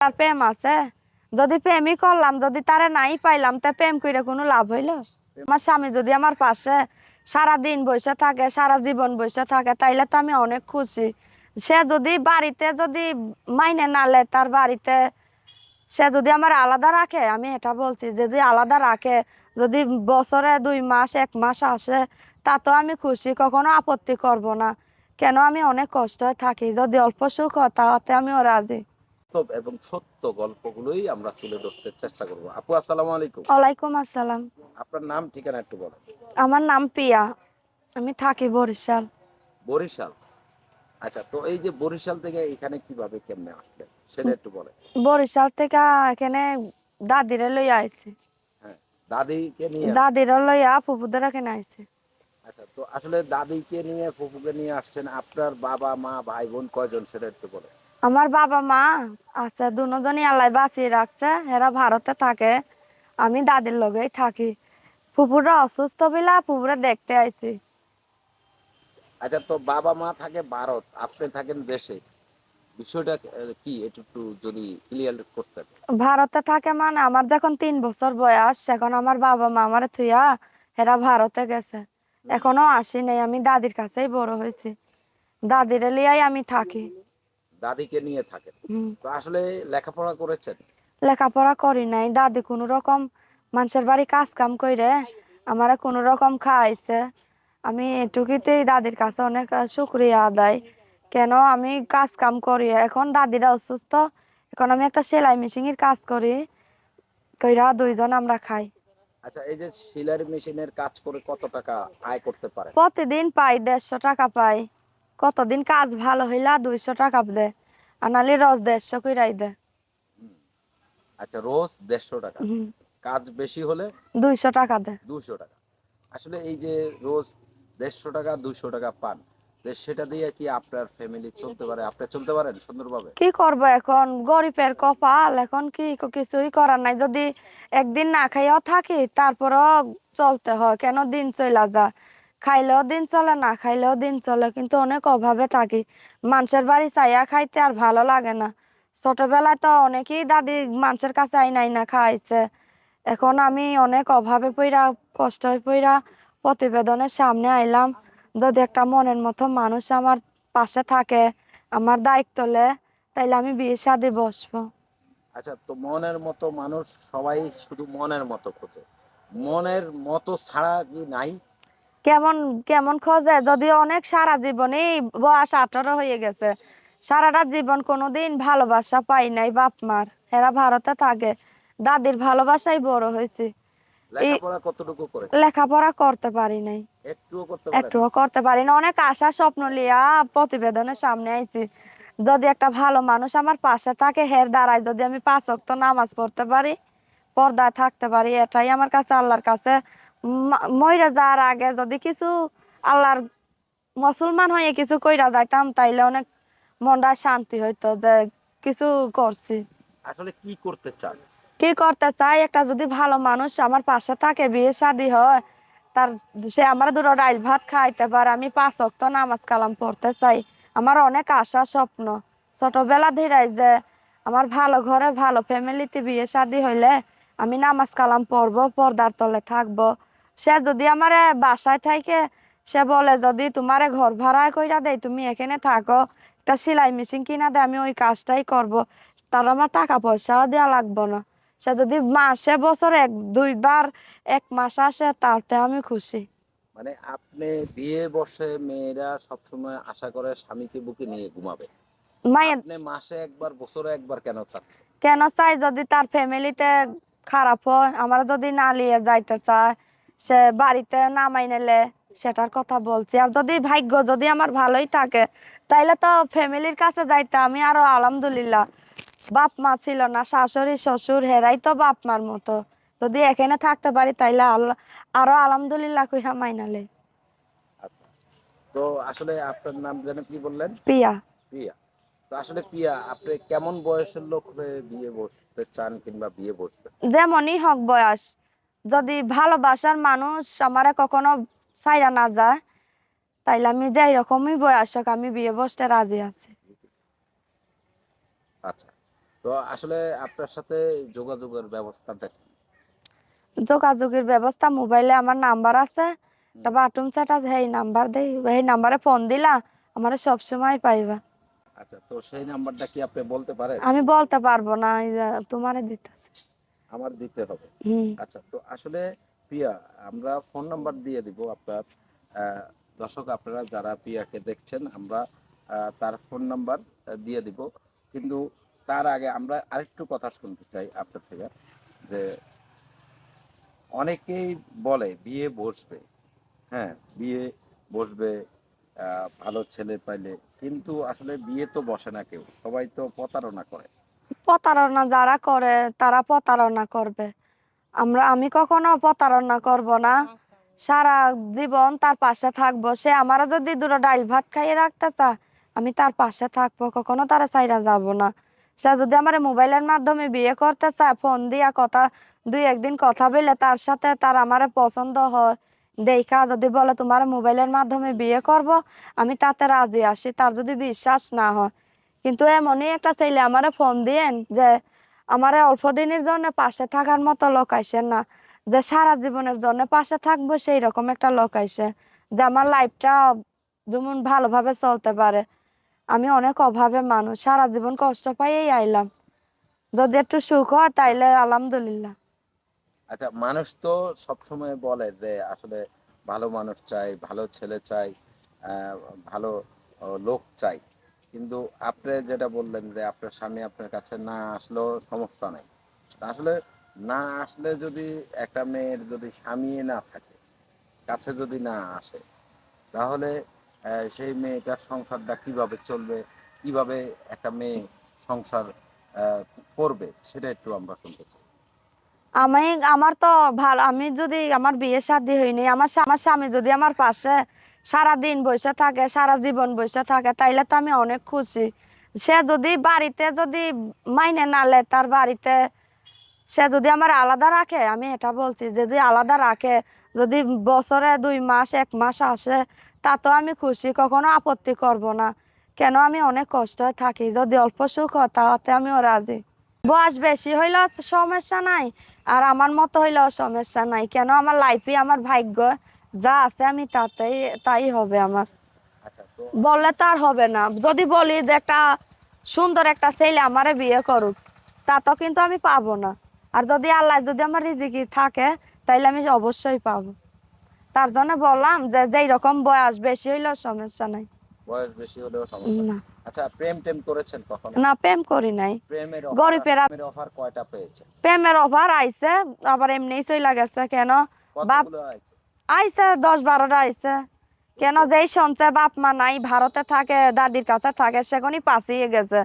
তার প্রেম আছে? যদি প্রেমই করলাম, যদি তারে নাই পাইলাম, তা প্রেম করে কোনো লাভ হইল? আমার স্বামী যদি আমার পাশে সারা দিন বসে থাকে, সারা জীবন বসে থাকে, তাইলে তো আমি অনেক খুশি। সে যদি বাড়িতে যদি মাইনে না লে, তার বাড়িতে সে যদি আমার আলাদা রাখে, আমি এটা বলছি যে যদি আলাদা রাখে, যদি বছরে দুই মাস, এক মাস আসে, তা তো আমি খুশি, কখনো আপত্তি করব না। কেন আমি অনেক কষ্ট থাকি, যদি অল্প সুখ হয়, তাতে আমিও রাজি। বাস্তব এবং সত্য গল্পগুলোই আমরা তুলে ধরতে চেষ্টা করব। আপু আসসালামু আলাইকুম। ওয়ালাইকুম আসসালাম। আপনার নাম ঠিকানা একটু বলেন। আমার নাম পিয়া। আমি থাকি বরিশাল। বরিশাল? আচ্ছা তো এই যে বরিশাল থেকে এখানে কীভাবে কেমনে আসলেন সেটা একটু বলেন। বরিশাল থেকে এখানে দাদিরে লইয়া আইছে। দাদিকে নিয়ে দাদিরে লইয়া ফুপুদের এখানে আইছে। আচ্ছা তো আসলে দাদিকে নিয়ে ফুপুকে নিয়ে আসছেন আপনার বাবা মা ভাই বোন কয়জন সেটা একটু বলেন। আমার বাবা মা আছে দুজনই আল্লাহ বাঁচিয়ে রাখছে এরা ভারতে থাকে। আমি দাদির লগেই থাকি। ফুপুরা অসুস্থ বিলা ফুপুরা দেখতে আইছি। আচ্ছা তো বাবা মা থাকে ভারত আপনি থাকেন দেশে। বিষয়টা কি? একটু যদি ক্লিয়ার করতেন। ভারতে থাকে মানে আমার যখন তিন বছর বয়স এখন আমার বাবা মা আমার থুইয়া এরা ভারতে গেছে। এখনও আসি নাই আমি দাদির কাছেই বড় হয়েছি। দাদির লিয়াই আমি থাকি। দাদিকে নিয়ে থাকেন। তো আসলে লেখাপড়া করেছেন? লেখাপড়া করি নাই। দাদি কোনো রকম মানুষের বাড়ি কাজ কাম করে আমারে কোনো রকম খাওয়াইছে। আমি এটুকুতেই দাদির কাছে অনেক শুক্রিয়া আদায়। কেন আমি কাজ কাম করি? এখন দাদিরা অসুস্থ। এখন আমি একটা সেলাই মেশিনের কাজ করি। কইরা দুইজন আমরা খাই। আচ্ছা এই যে সিলার মেশিনের কাজ করে কত টাকা আয় করতে পারেন? প্রতিদিন পাই দেড়শো টাকা পাই। কতদিন কাজ ভালো হইলা দুইশো টাকা দেয় আনালি রোজ দেড়শো কইরাই দে। আচ্ছা রোজ দেড়শো টাকা। কাজ বেশি হলে দুইশো টাকা দে। দুশো টাকা। আসলে এই যে রোজ দেড়শো টাকা দুশো টাকা পান সেটা দিয়ে কি আপনার ফ্যামিলি চলতে পারে? আপনি চলতে পারেন সুন্দরভাবে? কি করব এখন? গরিবের কপাল এখন কি কিছুই করার নাই। যদি একদিন না খাইয়াও থাকি তারপরও চলতে হয়। কেন দিন চলে যায়? খাইলেও দিন চলে, না খাইলেও দিন চলে, কিন্তু অনেক অভাবে থাকি। মানুষের বাড়ি চাইয়া খাইতে আর ভালো লাগে না। ছোটবেলায় তো অনেকেই দাদি মানুষের কাছে আই নাই না খাইছে। এখন আমি অনেক অভাবে পইরা কষ্ট পইরা প্রতিবেদনের সামনে আইলাম। যদি একটা মনের মতো মানুষ আমার পাশে থাকে, আমার দায়িত্ব লে, তাইলে আমি বিয়ে শাদি বসবো। আচ্ছা তো মনের মতো মানুষ সবাই শুধু মনের মতো খোঁজে। মনের মতো ছাড়া কি নাই? কেমন কেমন খোঁজে যদি অনেক সারা জীবনই বয়স আঠারো হয়ে গেছে। সারাটা জীবন কোনোদিন ভালোবাসা পাই নাই বাপ মার এরা ভারতে থাকে। দাদির ভালোবাসাই বড় হয়েছে। লেখাপড়া করতে পারি নাই। একটুও করতে পারি না অনেক আশা স্বপ্ন লিয়া প্রতিবেদনের সামনে আইছি। যদি একটা ভালো মানুষ আমার পাশে থাকে হের দাঁড়ায় যদি আমি পাঁচ ওয়াক্ত নামাজ পড়তে পারি পর্দায় থাকতে পারি এটাই আমার কাছে আল্লাহর কাছে মা- মইরা যাওয়ার আগে যদি কিছু আল্লাহর মুসলমান হয়ে কিছু কইরা যাইতাম তাইলে অনেক মনটা শান্তি হইতো যে কিছু করছি। আসলে কি করতে চান? কি করতে চাই? একটা যদি ভালো মানুষ আমার পাশে থাকে বিয়ে শাদি হয় তার সে আমার দুটো ডাইল ভাত খাইতে পারে আমি পাঁচ অক্ত নামাজ কালাম পড়তে চাই। আমার অনেক আশা স্বপ্ন। ছোটবেলা ধীরাই যে আমার ভালো ঘরে ভালো ফ্যামিলিতে বিয়ে শাদি হইলে আমি নামাজ কালাম পড়ব পর্দার তলে থাকব। সে যদি আমার বাসায় থাকে সে বলে যদি তোমারে ঘর ভাড়া কইরা দেয় তুমি এখানে থাকো একটা সেলাই মেশিন কিনা দেয় আমি ওই কাজটাই করব। তার আমার টাকা পয়সাও দেওয়া লাগবে না। সে যদি মাসে বছরে এক দুইবার এক মাস আসে তাতে আমি খুশি। মানে আপনি বিয়ে বসে মেয়েরা সবসময় আশা করে স্বামীকে বুকে নিয়ে ঘুমাবে। আপনি মাসে একবার বছরে একবার কেন চাচ্ছেন? কেন চাই? যদি তার ফ্যামিলিতে খারাপ হয় আমার যদি না নিয়ে যাইতে চায় সে বাড়িতে না মাইনেলে সেটার কথা বলছি। আর যদি ভাগ্য যদি আমার ভালোই থাকে তাইলে তো ফ্যামিলির কাছে যাইতে আমি আরও আলহামদুলিল্লাহ। বাপ মা ছিল না শাশুড়ি শ্বশুর হেরাই তো বাপ মার মতো। যদি এখানে থাকতে পারি তাইলে আল্লাহ আরও আলহামদুলিল্লাহ কইরা মাইনালে আচ্ছা তো আসলে আপনার নাম যেন কি বললেন? প্রিয়া। তো আসলে প্রিয়া আপনি কেমন বয়সের লোক হয়ে বিয়ে বসতে চান কিংবা বিয়ে যেমনই হোক বয়স। যদি ভালোবাসার মানুষ আমারে কখনো চাইরা না যায় তাইলে আমি যাই রকমই বয়স হোক আমি বিয়ে বসতে রাজি আছি। আচ্ছা তো আসলে আপনার সাথে যোগাযোগের ব্যবস্থাটা যোগাযোগের ব্যবস্থা মোবাইলে আমার নাম্বার আছে। একটা বাটুম চাট আছে সেই নাম্বার দেই সেই নাম্বারে ফোন দিলা আমার সবসময় পাইবা। আচ্ছা তো সেই নাম্বারটা কি আপনি বলতে পারেন? আমি বলতে পারব না এই তোমারে দিতেছে। আমার দিতে হবে। আচ্ছা তো আসলে প্রিয়া আমরা ফোন নাম্বার দিয়ে দিব আপনার দর্শক আপনারা যারা প্রিয়াকে দেখছেন আমরা তার ফোন নাম্বার দিয়ে দিব। কিন্তু তার আগে আমরা আরেকটু কথা শুনতে চাই আপনার থেকে যে অনেকেই বলে বিয়ে বসবে হ্যাঁ বিয়ে বসবে ভালো ছেলে পাইলে কিন্তু আসলে বিয়ে তো বসে না কেউ সবাই তো প্রতারণা করে। প্রতারণা যারা করে তারা প্রতারণা করবে। আমরা আমি কখনো প্রতারণা করব না। সারা জীবন তার পাশে থাকব। সে আমারও যদি দুটো ডাইল ভাত খাইয়ে রাখতে চা আমি তার পাশে থাকব। কখনো তারা চাইরা যাব না। সে যদি আমার মোবাইলের মাধ্যমে বিয়ে করতে চায় ফোন দিয়া কথা দুই একদিন কথা বলে তার সাথে তার আমার পছন্দ হয়। দেখা যদি বলে তোমার মোবাইলের মাধ্যমে বিয়ে করব আমি তাতে রাজি আসি। তার যদি বিশ্বাস না হয় কিন্তু এমনই একটা ছেলে আমারে ফোন দিয়েন যে, আমার অল্প দিনের জন্য পাশে থাকার মতো লোক আইসে না, যে সারা জীবনের জন্য পাশে থাকব সেই রকম একটা লোক আইসে, যে আমার লাইফটা যেমন ভালোভাবে চলতে পারে। আমি অনেক অভাবে মানুষ, সারা জীবন কষ্ট পাইয়েই আইলাম। যদি একটু সুখ হয় তাইলে আলহামদুলিল্লাহ। আচ্ছা মানুষ তো সবসময় বলে যে, আসলে ভালো মানুষ চাই, ভালো ছেলে চাই ভালো লোক চাই। কিন্তু আপনি যেটা বললেন যে আপনার স্বামী আপনার কাছে না আসলেও সমস্যা নেই। আসলে না আসলে যদি একটা মেয়ের যদি স্বামী না থাকে, কাছে যদি না আসে, তাহলে সেই মেয়েটার সংসারটা কীভাবে চলবে, কীভাবে একটা মেয়ে সংসার করবে, সেটা একটু আমরা শুনতে চাই। আমি, আমার তো ভালো, আমি যদি আমার বিয়ে শাদী হয়নি, আমার আমার স্বামী যদি আমার পাশে সারা দিন বসে থাকে, সারা জীবন বসে থাকে, তাইলে তো আমি অনেক খুশি। সে যদি বাড়িতে যদি মাইনে না লে, তার বাড়িতে সে যদি আমার আলাদা রাখে, আমি এটা বলছি যে যদি আলাদা রাখে, যদি বছরে দুই মাস, এক মাস আসে, তা তো আমি খুশি, কখনো আপত্তি করব না। কেন আমি অনেক কষ্টে থাকি, যদি অল্প সুখ হয় তাতে আমিও রাজি। বয়স বেশি হইলেও সমস্যা নাই, আর আমার মতো হইলেও সমস্যা নাই। কেন আমার লাইফে আমার ভাগ্য যা আছে আমি তাতেই তাই হবে আমার। আচ্ছা বললে তো আর হবে না। যদি বলি যে একটা সুন্দর একটা ছেলে আমারে বিয়ে করুক তা তো কিন্তু আমি পাবো না। আর যদি আল্লাহ যদি আমার রিজিকি থাকে তাইলে আমি অবশ্যই পাবো। তার জন্য বললাম যে যেই রকম বয়স বেশি হইলেও সমস্যা নাই। বয়স বেশি হলেও সমস্যা না। আচ্ছা প্রেম টেম করেছেন কখনো? না প্রেম করি নাই। প্রেমের গরিবেরা- প্রেমের অফার কয়টা পেয়েছেন? প্রেমের অফার আইছে আবার এমনি চইলা গেছে কেন? বাপ- আইছে দশ বারোটা আইসে। কেন যেই শুনছে বাপ মা নাই, ভারতে থাকে, দাদির কাছে থাকে সেখানে পাশিয়ে গেছে।